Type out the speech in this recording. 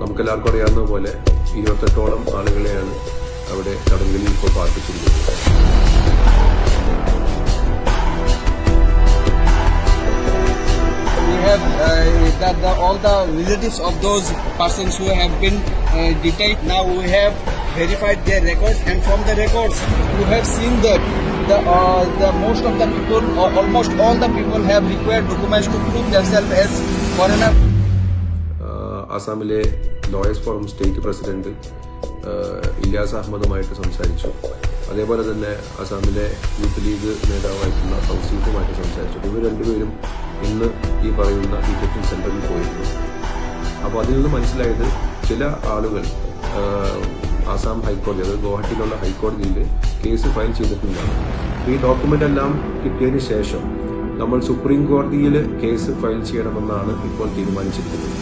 നമുക്കെല്ലാവർക്കും അറിയാവുന്ന പോലെ ഇരുപത്തെട്ടോളം ആളുകളെയാണ് അവിടെ തടങ്കലിൽ ഇപ്പോൾ പാർപ്പിച്ചിരിക്കുന്നത് We have uh, that the, all the relatives of those persons who have been uh, detained. Now we have verified their records, and from the records, we have seen that the, uh, the most of the people, or almost all the people, have required documents to prove themselves as foreigner. ആസാമിലെ lawyers forum state president Ilyas അഹമ്മദുമായിട്ട് സംസാരിച്ചു. അതേപോലെ തന്നെ ആസാമിലെ youth league നേതാവായിട്ടുള്ള തൗസീഫുമായിട്ട് സംസാരിച്ചു. ഇവർ രണ്ടുപേരും ഇന്ന് ഈ പറയുന്ന ഡിറ്റക്ഷൻ സെന്ററിൽ പോയിരുന്നു. അപ്പോൾ അതിൽ നിന്ന് മനസ്സിലായത് ചില ആളുകൾ ആസാം ഹൈക്കോടതി അതായത് ഗുവാഹട്ടിയിലുള്ള ഹൈക്കോടതിയിൽ കേസ് ഫയൽ ചെയ്തിട്ടുണ്ടാണ്. ഈ ഡോക്യുമെന്റ് എല്ലാം കിട്ടിയതിന് ശേഷം നമ്മൾ സുപ്രീം കോടതിയിൽ കേസ് ഫയൽ ചെയ്യണമെന്നാണ് ഇപ്പോൾ തീരുമാനിച്ചിരിക്കുന്നത്.